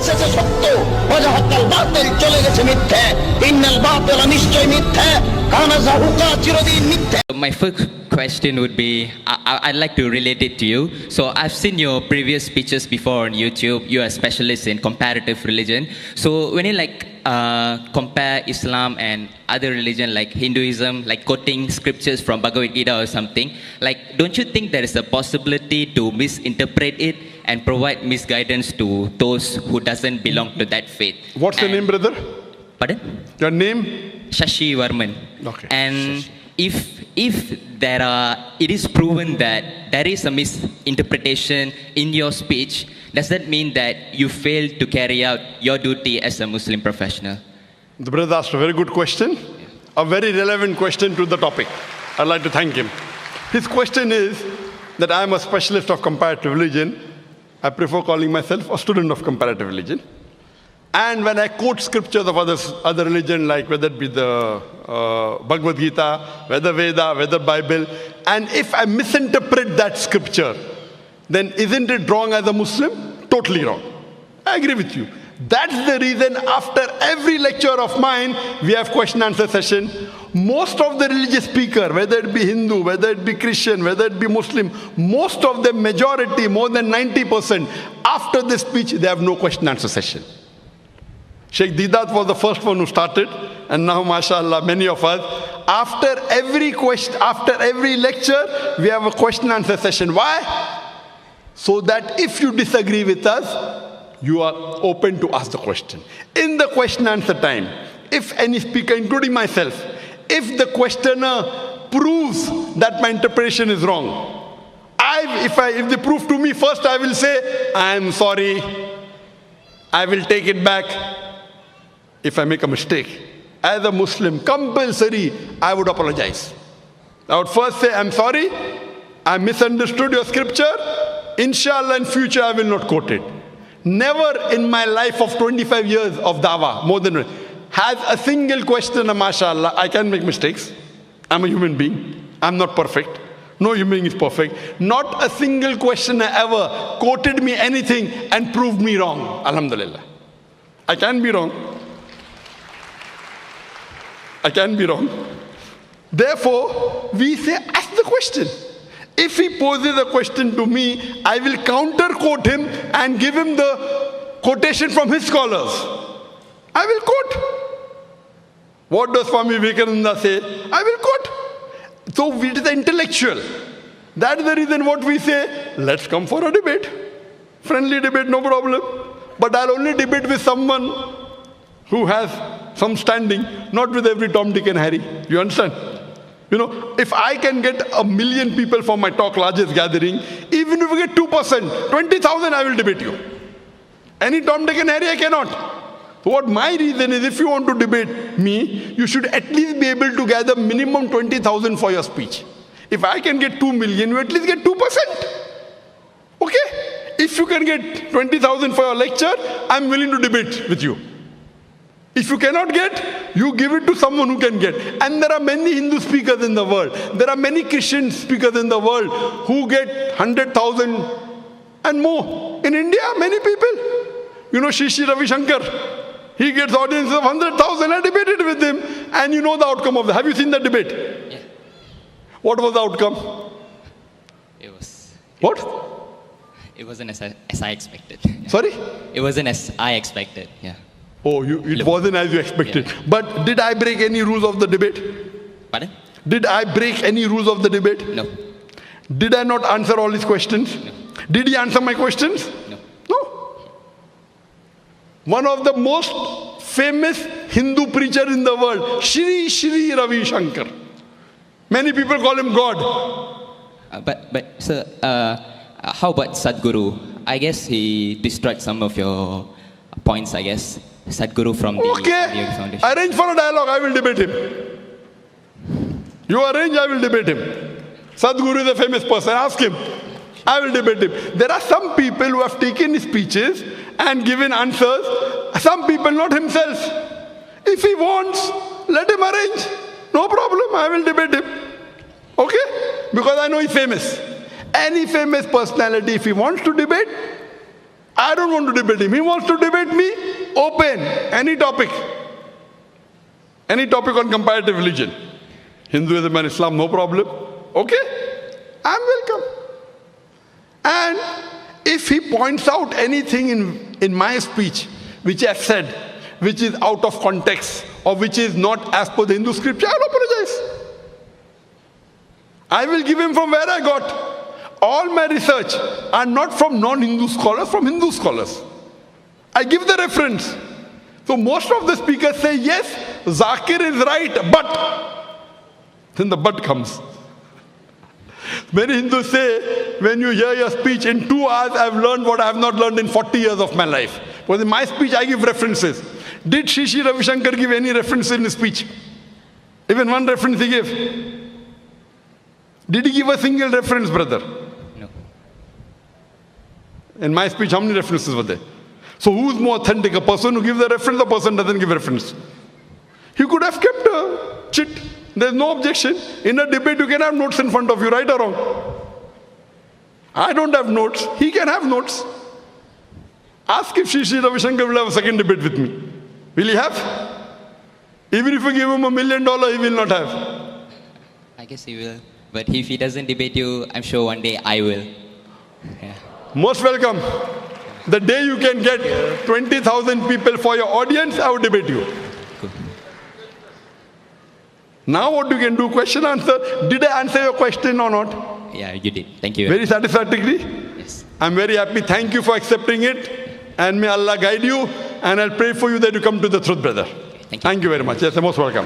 এসেছে সত্য ওয়াজাহাক্কাল বাতিল চলে গেছে মিথ্যে ইন্নাল বাতিল নিশ্চয় মিথ্যে কানা জাহুকা চিরদিন মিথ্যে My first question would be I, I- I'd like to relate it to you. So, I've seen your previous speeches before on YouTube. You're a specialist in comparative religion. So, when you like uh, compare Islam and other religion like Hinduism, like quoting scriptures from Bhagavad Gita or something, like, don't you think there is a possibility to misinterpret it and provide misguidance to those who doesn't belong to that faith? What's your name, brother? Pardon? Your name? Shashi Varman. Okay. And if if there are, it is proven that there is a misinterpretation in your speech, does that mean that you failed to carry out your duty as a Muslim professional? The brother asked a very good question, a very relevant question to the topic. I'd like to thank him. His question is that I am a specialist of comparative religion. I prefer calling myself a student of comparative religion. And when I quote scriptures of others, other religion, like whether it be the uh, Bhagavad Gita, whether Veda, whether Bible, and if I misinterpret that scripture, then isn't it wrong as a Muslim? Totally wrong. I agree with you. That's the reason after every lecture of mine, we have question answer session. Most of the religious speaker, whether it be Hindu, whether it be Christian, whether it be Muslim, most of the majority, more than 90%, after the speech, they have no question answer session. Sheikh Didat was the first one who started, and now, mashallah, many of us, after every question, after every lecture, we have a question answer session. Why? So that if you disagree with us, you are open to ask the question. In the question answer time, if any speaker, including myself, if the questioner proves that my interpretation is wrong, I, if, I, if they prove to me first, I will say, I am sorry, I will take it back if I make a mistake. As a Muslim, compulsory, I would apologize. I would first say, I'm sorry, I misunderstood your scripture. Inshallah, in future, I will not quote it. Never in my life of 25 years of dawah, more than has a single question, mashallah, I can make mistakes. I'm a human being. I'm not perfect. No human being is perfect. Not a single questioner ever quoted me anything and proved me wrong. Alhamdulillah. I can be wrong. I can be wrong. Therefore, we say, ask the question. If he poses a question to me, I will counter quote him and give him the quotation from his scholars. I will quote. What does Swami Vivekananda say? I will quote. So it is intellectual. That's the reason what we say, let's come for a debate. Friendly debate, no problem. But I'll only debate with someone who has some standing, not with every Tom, Dick, and Harry. You understand? You know, if I can get a million people for my talk, largest gathering, even if we get 2%, 20,000, I will debate you. Any Tom, Dick, and Harry, I cannot. So what my reason is, if you want to debate me, you should at least be able to gather minimum 20,000 for your speech. If I can get 2 million, you at least get 2%. Okay? If you can get 20,000 for your lecture, I'm willing to debate with you. If you cannot get, you give it to someone who can get. And there are many Hindu speakers in the world. There are many Christian speakers in the world who get 100,000 and more. In India, many people. You know, Shishi Ravi Shankar. He gets audiences of 100,000. I debated with him. And you know the outcome of that. Have you seen that debate? Yeah. What was the outcome? It was. What? It wasn't as I, as I expected. Sorry? It wasn't as I expected. Yeah. Oh, you, it wasn't as you expected. But did I break any rules of the debate? Pardon? Did I break any rules of the debate? No. Did I not answer all his questions? No. Did he answer my questions? No. No. One of the most famous Hindu preacher in the world, Shri Shri Ravi Shankar. Many people call him God. Uh, but but sir, uh, uh, how about Sadhguru? I guess he destroyed some of your points. I guess Sadhguru from the Okay. Foundation. Arrange for a dialogue, I will debate him. You arrange, I will debate him. Sadhguru is a famous person, ask him. I will debate him. There are some people who have taken speeches and given answers, some people not himself. If he wants, let him arrange. No problem, I will debate him. Okay? Because I know he's famous. Any famous personality, if he wants to debate, I don't want to debate him. He wants to debate me, open, any topic. Any topic on comparative religion. Hinduism and Islam, no problem. Okay? I'm welcome. And if he points out anything in, in my speech which I said, which is out of context or which is not as per the Hindu scripture, I'll apologize. I will give him from where I got. All my research are not from non-Hindu scholars, from Hindu scholars. I give the reference. So most of the speakers say, yes, Zakir is right, but. Then the but comes. Many Hindus say, when you hear your speech, in two hours I've learned what I have not learned in 40 years of my life. Because in my speech I give references. Did Shishi Ravi Shankar give any reference in his speech? Even one reference he gave. Did he give a single reference, brother? In my speech, how many references were there? So who's more authentic, a person who gives a reference, a person doesn't give reference? He could have kept a chit. There's no objection. In a debate, you can have notes in front of you, right or wrong. I don't have notes. He can have notes. Ask if Shishi Ravi Shankar will have a second debate with me. Will he have? Even if you give him a million dollars, he will not have. I guess he will. But if he doesn't debate you, I'm sure one day I will. Most welcome. The day you can get 20,000 people for your audience, I will debate you. Now what you can do, question answer. Did I answer your question or not? Yeah, you did. Thank you. Very satisfactorily? yes. I'm very happy. Thank you for accepting it. And may Allah guide you. And I'll pray for you that you come to the truth, brother. Thank you. Thank you very much. Yes, you're most welcome.